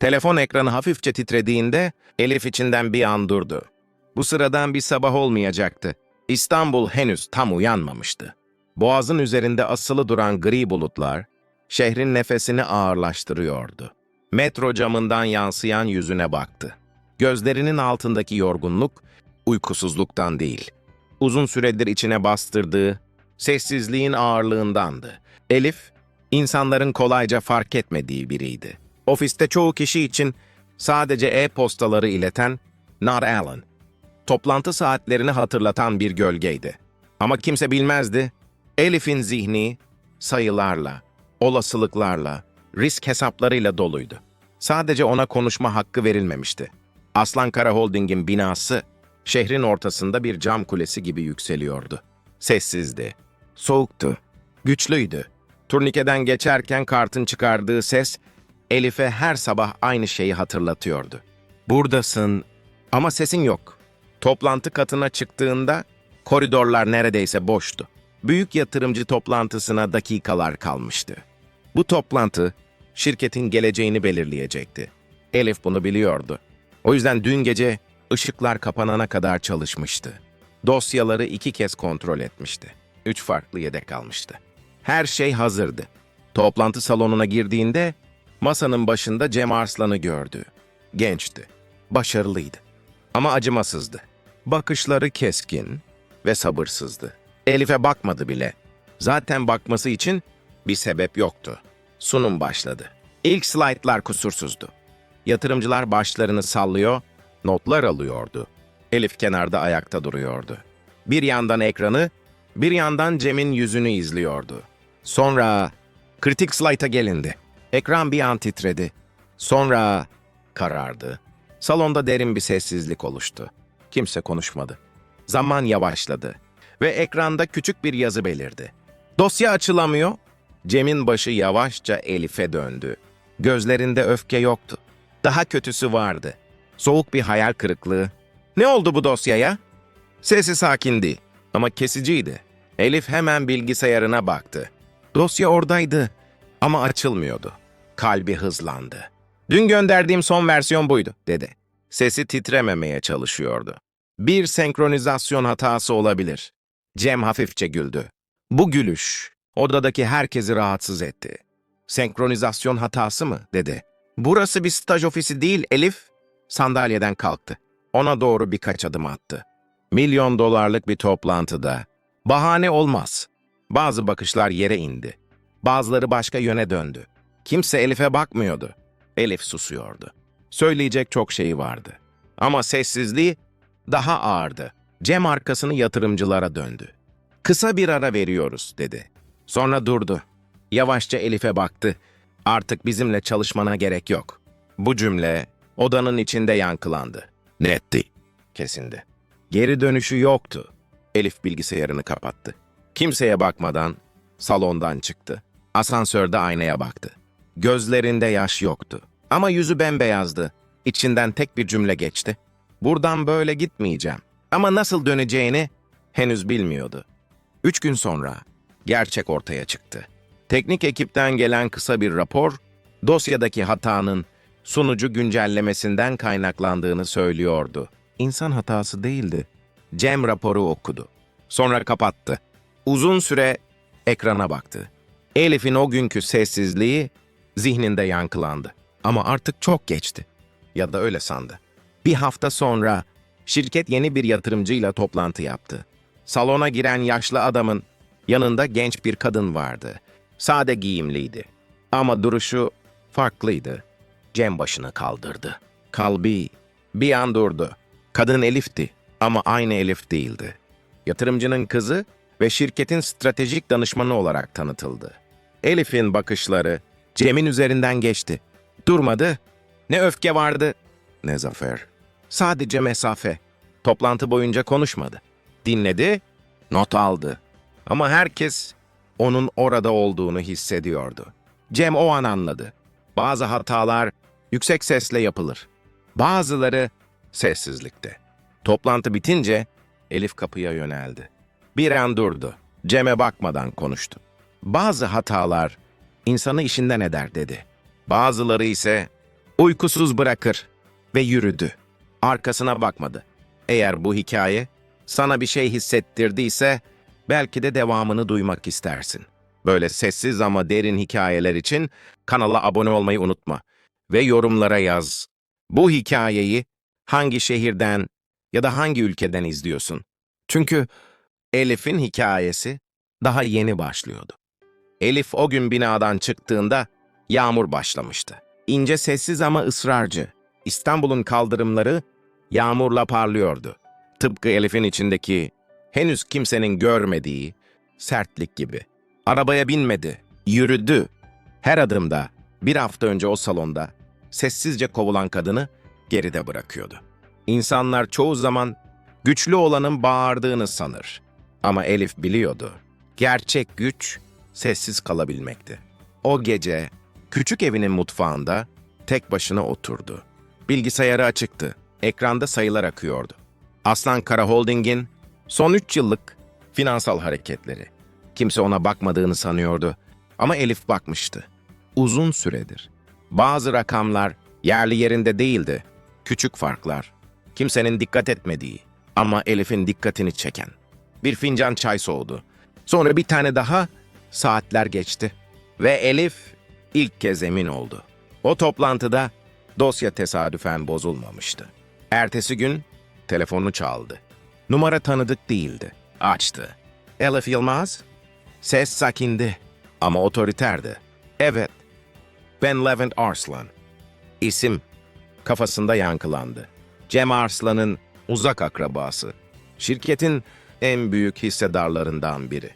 Telefon ekranı hafifçe titrediğinde Elif içinden bir an durdu. Bu sıradan bir sabah olmayacaktı. İstanbul henüz tam uyanmamıştı. Boğazın üzerinde asılı duran gri bulutlar, şehrin nefesini ağırlaştırıyordu. Metro camından yansıyan yüzüne baktı. Gözlerinin altındaki yorgunluk, uykusuzluktan değil, uzun süredir içine bastırdığı, sessizliğin ağırlığındandı. Elif, insanların kolayca fark etmediği biriydi. Ofiste çoğu kişi için sadece e-postaları ileten Not Alan, toplantı saatlerini hatırlatan bir gölgeydi. Ama kimse bilmezdi, Elif'in zihni sayılarla, olasılıklarla, risk hesaplarıyla doluydu. Sadece ona konuşma hakkı verilmemişti. Aslan Kara Holding'in binası, şehrin ortasında bir cam kulesi gibi yükseliyordu. Sessizdi, soğuktu, güçlüydü. Turnikeden geçerken kartın çıkardığı ses, Elif'e her sabah aynı şeyi hatırlatıyordu. Buradasın ama sesin yok. Toplantı katına çıktığında koridorlar neredeyse boştu. Büyük yatırımcı toplantısına dakikalar kalmıştı. Bu toplantı şirketin geleceğini belirleyecekti. Elif bunu biliyordu. O yüzden dün gece ışıklar kapanana kadar çalışmıştı. Dosyaları iki kez kontrol etmişti. Üç farklı yedek almıştı. Her şey hazırdı. Toplantı salonuna girdiğinde masanın başında Cem Arslan'ı gördü. Gençti, başarılıydı ama acımasızdı. Bakışları keskin ve sabırsızdı. Elif'e bakmadı bile. Zaten bakması için bir sebep yoktu. Sunum başladı. İlk slaytlar kusursuzdu. Yatırımcılar başlarını sallıyor, notlar alıyordu. Elif kenarda ayakta duruyordu. Bir yandan ekranı, bir yandan Cem'in yüzünü izliyordu. Sonra kritik slayta gelindi. Ekran bir an titredi. Sonra karardı. Salonda derin bir sessizlik oluştu. Kimse konuşmadı. Zaman yavaşladı ve ekranda küçük bir yazı belirdi. Dosya açılamıyor. Cem'in başı yavaşça Elif'e döndü. Gözlerinde öfke yoktu. Daha kötüsü vardı. Soğuk bir hayal kırıklığı. Ne oldu bu dosyaya? Sesi sakindi ama kesiciydi. Elif hemen bilgisayarına baktı. Dosya oradaydı ama açılmıyordu. Kalbi hızlandı. Dün gönderdiğim son versiyon buydu, dedi. Sesi titrememeye çalışıyordu. Bir senkronizasyon hatası olabilir. Cem hafifçe güldü. Bu gülüş, odadaki herkesi rahatsız etti. Senkronizasyon hatası mı, dedi. Burası bir staj ofisi değil, Elif. Sandalyeden kalktı. Ona doğru birkaç adım attı. Milyon dolarlık bir toplantıda. Bahane olmaz. Bazı bakışlar yere indi. Bazıları başka yöne döndü. Kimse Elif'e bakmıyordu. Elif susuyordu. Söyleyecek çok şeyi vardı. Ama sessizliği daha ağırdı. Cem arkasını yatırımcılara döndü. Kısa bir ara veriyoruz, dedi. Sonra durdu. Yavaşça Elif'e baktı. Artık bizimle çalışmana gerek yok. Bu cümle odanın içinde yankılandı. Netti. Kesindi. Geri dönüşü yoktu. Elif bilgisayarını kapattı. Kimseye bakmadan salondan çıktı. Asansörde aynaya baktı. Gözlerinde yaş yoktu. Ama yüzü bembeyazdı. İçinden tek bir cümle geçti. Buradan böyle gitmeyeceğim. Ama nasıl döneceğini henüz bilmiyordu. Üç gün sonra gerçek ortaya çıktı. Teknik ekipten gelen kısa bir rapor, dosyadaki hatanın sunucu güncellemesinden kaynaklandığını söylüyordu. İnsan hatası değildi. Cem raporu okudu. Sonra kapattı. Uzun süre ekrana baktı. Elif'in o günkü sessizliği zihninde yankılandı. Ama artık çok geçti. Ya da öyle sandı. Bir hafta sonra şirket yeni bir yatırımcıyla toplantı yaptı. Salona giren yaşlı adamın yanında genç bir kadın vardı. Sade giyimliydi. Ama duruşu farklıydı. Cem başını kaldırdı. Kalbi bir an durdu. Kadın Elif'ti ama aynı Elif değildi. Yatırımcının kızı ve şirketin stratejik danışmanı olarak tanıtıldı. Elif'in bakışları Cem'in üzerinden geçti. Durmadı. Ne öfke vardı, ne zafer. Sadece mesafe. Toplantı boyunca konuşmadı. Dinledi, not aldı. Ama herkes onun orada olduğunu hissediyordu. Cem o an anladı. Bazı hatalar yüksek sesle yapılır. Bazıları sessizlikte. Toplantı bitince Elif kapıya yöneldi. Bir an durdu. Cem'e bakmadan konuştu. Bazı hatalar insanı işinden eder dedi. Bazıları ise Uykusuz bırakır ve yürüdü. Arkasına bakmadı. Eğer bu hikaye sana bir şey hissettirdiyse belki de devamını duymak istersin. Böyle sessiz ama derin hikayeler için kanala abone olmayı unutma ve yorumlara yaz. Bu hikayeyi hangi şehirden ya da hangi ülkeden izliyorsun? Çünkü Elif'in hikayesi daha yeni başlıyordu. Elif o gün binadan çıktığında yağmur başlamıştı. İnce sessiz ama ısrarcı. İstanbul'un kaldırımları yağmurla parlıyordu. Tıpkı Elif'in içindeki henüz kimsenin görmediği sertlik gibi. Arabaya binmedi, yürüdü. Her adımda bir hafta önce o salonda sessizce kovulan kadını geride bırakıyordu. İnsanlar çoğu zaman güçlü olanın bağırdığını sanır. Ama Elif biliyordu. Gerçek güç sessiz kalabilmekti. O gece küçük evinin mutfağında tek başına oturdu. Bilgisayarı açıktı. Ekranda sayılar akıyordu. Aslan Kara Holding'in son 3 yıllık finansal hareketleri. Kimse ona bakmadığını sanıyordu. Ama Elif bakmıştı. Uzun süredir. Bazı rakamlar yerli yerinde değildi. Küçük farklar. Kimsenin dikkat etmediği ama Elif'in dikkatini çeken. Bir fincan çay soğudu. Sonra bir tane daha saatler geçti. Ve Elif ilk kez emin oldu. O toplantıda dosya tesadüfen bozulmamıştı. Ertesi gün telefonu çaldı. Numara tanıdık değildi. Açtı. Elif Yılmaz? Ses sakindi ama otoriterdi. Evet, ben Levent Arslan. İsim kafasında yankılandı. Cem Arslan'ın uzak akrabası. Şirketin en büyük hissedarlarından biri.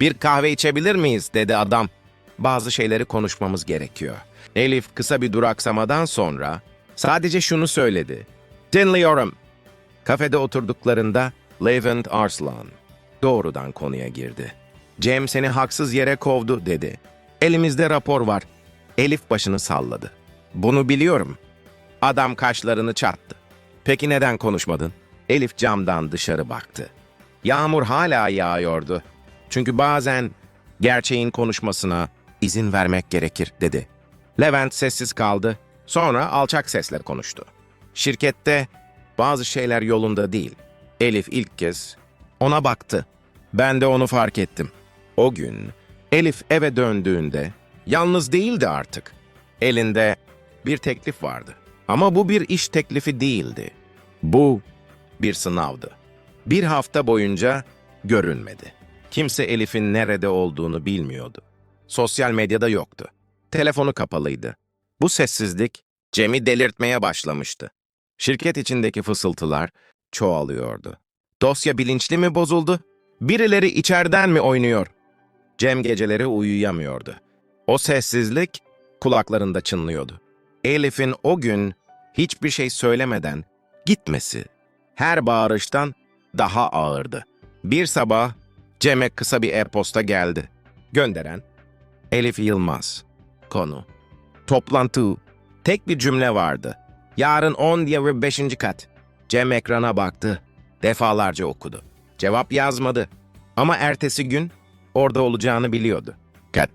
Bir kahve içebilir miyiz dedi adam. Bazı şeyleri konuşmamız gerekiyor. Elif kısa bir duraksamadan sonra sadece şunu söyledi. Dinliyorum. Kafede oturduklarında Levent Arslan doğrudan konuya girdi. Cem seni haksız yere kovdu dedi. Elimizde rapor var. Elif başını salladı. Bunu biliyorum. Adam kaşlarını çattı. Peki neden konuşmadın? Elif camdan dışarı baktı. Yağmur hala yağıyordu. Çünkü bazen gerçeğin konuşmasına izin vermek gerekir dedi. Levent sessiz kaldı. Sonra alçak sesle konuştu. Şirkette bazı şeyler yolunda değil. Elif ilk kez ona baktı. Ben de onu fark ettim. O gün Elif eve döndüğünde yalnız değildi artık. Elinde bir teklif vardı. Ama bu bir iş teklifi değildi. Bu bir sınavdı. Bir hafta boyunca görünmedi. Kimse Elif'in nerede olduğunu bilmiyordu. Sosyal medyada yoktu. Telefonu kapalıydı. Bu sessizlik Cem'i delirtmeye başlamıştı. Şirket içindeki fısıltılar çoğalıyordu. Dosya bilinçli mi bozuldu? Birileri içeriden mi oynuyor? Cem geceleri uyuyamıyordu. O sessizlik kulaklarında çınlıyordu. Elif'in o gün hiçbir şey söylemeden gitmesi her bağırıştan daha ağırdı. Bir sabah Cem'e kısa bir e-posta geldi. Gönderen Elif Yılmaz. Konu Toplantı. Tek bir cümle vardı. Yarın 10 diye ve 5. kat. Cem ekrana baktı. Defalarca okudu. Cevap yazmadı. Ama ertesi gün orada olacağını biliyordu. Kat.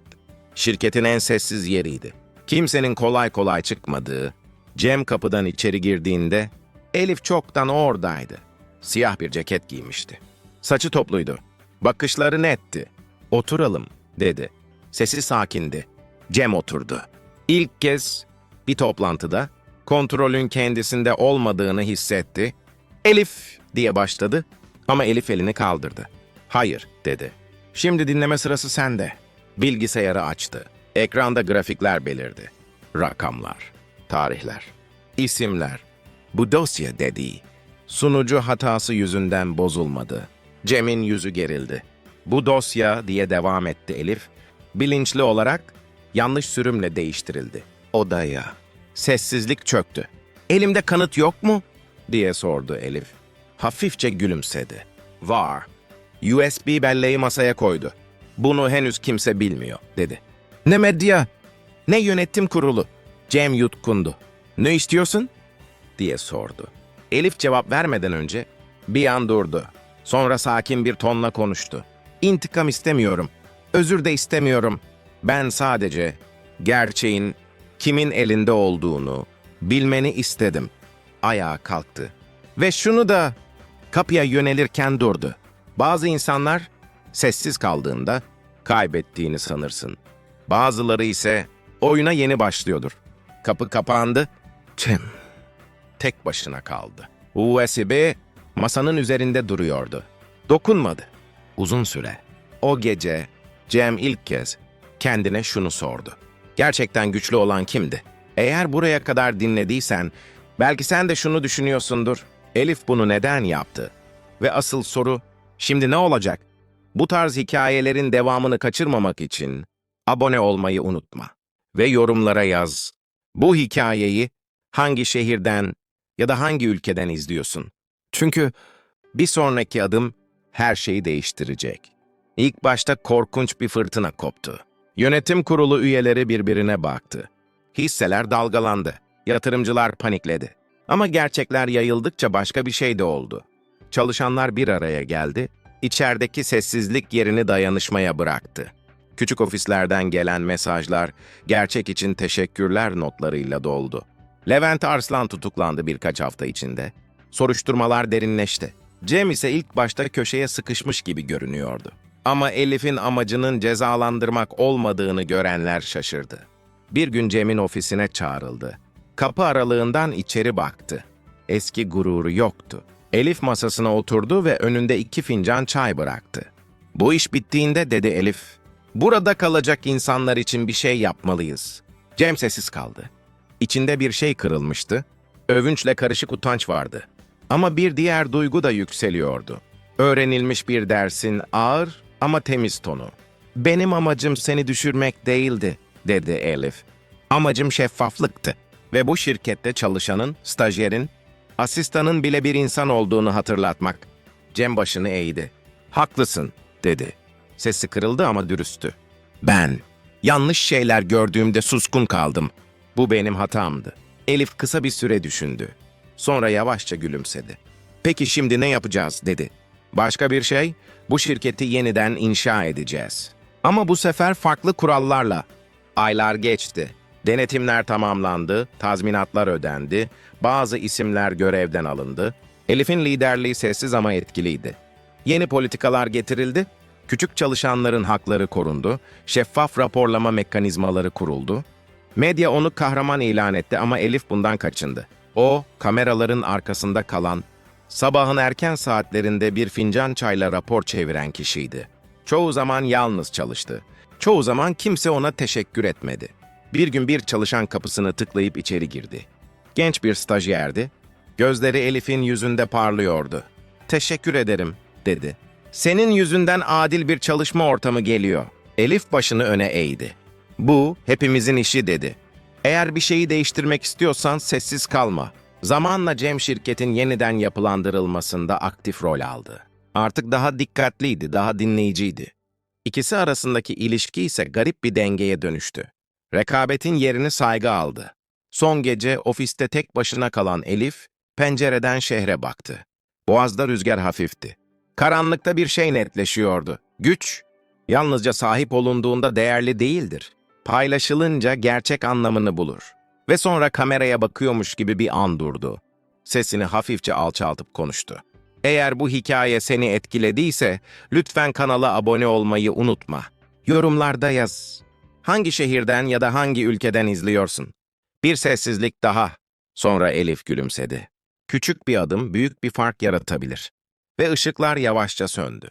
Şirketin en sessiz yeriydi. Kimsenin kolay kolay çıkmadığı, Cem kapıdan içeri girdiğinde Elif çoktan oradaydı. Siyah bir ceket giymişti. Saçı topluydu. Bakışları netti. Oturalım, dedi. Sesi sakindi. Cem oturdu. İlk kez bir toplantıda kontrolün kendisinde olmadığını hissetti. Elif diye başladı ama Elif elini kaldırdı. Hayır, dedi. Şimdi dinleme sırası sende. Bilgisayarı açtı. Ekranda grafikler belirdi. Rakamlar, tarihler, isimler. Bu dosya dediği. Sunucu hatası yüzünden bozulmadı. Cem'in yüzü gerildi. Bu dosya diye devam etti Elif. Bilinçli olarak yanlış sürümle değiştirildi. Odaya. Sessizlik çöktü. Elimde kanıt yok mu? diye sordu Elif. Hafifçe gülümsedi. Var. USB belleği masaya koydu. Bunu henüz kimse bilmiyor, dedi. Ne medya, ne yönetim kurulu. Cem yutkundu. Ne istiyorsun? diye sordu. Elif cevap vermeden önce bir an durdu. Sonra sakin bir tonla konuştu. İntikam istemiyorum. Özür de istemiyorum. Ben sadece gerçeğin kimin elinde olduğunu Bilmeni istedim. Ayağa kalktı. Ve şunu da kapıya yönelirken durdu. Bazı insanlar sessiz kaldığında kaybettiğini sanırsın. Bazıları ise oyuna yeni başlıyordur. Kapı kapandı. Çim. Tek başına kaldı. USB masanın üzerinde duruyordu. Dokunmadı. Uzun süre. O gece Cem ilk kez kendine şunu sordu. Gerçekten güçlü olan kimdi? Eğer buraya kadar dinlediysen, belki sen de şunu düşünüyorsundur. Elif bunu neden yaptı? Ve asıl soru, şimdi ne olacak? Bu tarz hikayelerin devamını kaçırmamak için abone olmayı unutma. Ve yorumlara yaz. Bu hikayeyi hangi şehirden ya da hangi ülkeden izliyorsun? Çünkü bir sonraki adım her şeyi değiştirecek. İlk başta korkunç bir fırtına koptu. Yönetim kurulu üyeleri birbirine baktı. Hisseler dalgalandı. Yatırımcılar panikledi. Ama gerçekler yayıldıkça başka bir şey de oldu. Çalışanlar bir araya geldi. İçerideki sessizlik yerini dayanışmaya bıraktı. Küçük ofislerden gelen mesajlar gerçek için teşekkürler notlarıyla doldu. Levent Arslan tutuklandı birkaç hafta içinde. Soruşturmalar derinleşti. Cem ise ilk başta köşeye sıkışmış gibi görünüyordu. Ama Elif'in amacının cezalandırmak olmadığını görenler şaşırdı. Bir gün Cem'in ofisine çağrıldı. Kapı aralığından içeri baktı. Eski gururu yoktu. Elif masasına oturdu ve önünde iki fincan çay bıraktı. Bu iş bittiğinde dedi Elif, burada kalacak insanlar için bir şey yapmalıyız. Cem sessiz kaldı. İçinde bir şey kırılmıştı. Övünçle karışık utanç vardı. Ama bir diğer duygu da yükseliyordu. Öğrenilmiş bir dersin ağır ama temiz tonu. Benim amacım seni düşürmek değildi, dedi Elif. Amacım şeffaflıktı ve bu şirkette çalışanın, stajyerin, asistanın bile bir insan olduğunu hatırlatmak. Cem başını eğdi. Haklısın, dedi. Sesi kırıldı ama dürüsttü. Ben, yanlış şeyler gördüğümde suskun kaldım. Bu benim hatamdı. Elif kısa bir süre düşündü. Sonra yavaşça gülümsedi. Peki şimdi ne yapacağız, dedi. Başka bir şey, bu şirketi yeniden inşa edeceğiz. Ama bu sefer farklı kurallarla. Aylar geçti. Denetimler tamamlandı, tazminatlar ödendi, bazı isimler görevden alındı. Elif'in liderliği sessiz ama etkiliydi. Yeni politikalar getirildi, küçük çalışanların hakları korundu, şeffaf raporlama mekanizmaları kuruldu. Medya onu kahraman ilan etti ama Elif bundan kaçındı. O, kameraların arkasında kalan, sabahın erken saatlerinde bir fincan çayla rapor çeviren kişiydi. Çoğu zaman yalnız çalıştı. Çoğu zaman kimse ona teşekkür etmedi. Bir gün bir çalışan kapısını tıklayıp içeri girdi. Genç bir stajyerdi. Gözleri Elif'in yüzünde parlıyordu. Teşekkür ederim, dedi. Senin yüzünden adil bir çalışma ortamı geliyor. Elif başını öne eğdi. Bu hepimizin işi dedi. Eğer bir şeyi değiştirmek istiyorsan sessiz kalma. Zamanla Cem şirketin yeniden yapılandırılmasında aktif rol aldı. Artık daha dikkatliydi, daha dinleyiciydi. İkisi arasındaki ilişki ise garip bir dengeye dönüştü. Rekabetin yerini saygı aldı. Son gece ofiste tek başına kalan Elif, pencereden şehre baktı. Boğazda rüzgar hafifti. Karanlıkta bir şey netleşiyordu. Güç, yalnızca sahip olunduğunda değerli değildir. Paylaşılınca gerçek anlamını bulur. Ve sonra kameraya bakıyormuş gibi bir an durdu. Sesini hafifçe alçaltıp konuştu. Eğer bu hikaye seni etkilediyse lütfen kanala abone olmayı unutma. Yorumlarda yaz. Hangi şehirden ya da hangi ülkeden izliyorsun? Bir sessizlik daha. Sonra Elif gülümsedi. Küçük bir adım büyük bir fark yaratabilir. Ve ışıklar yavaşça söndü.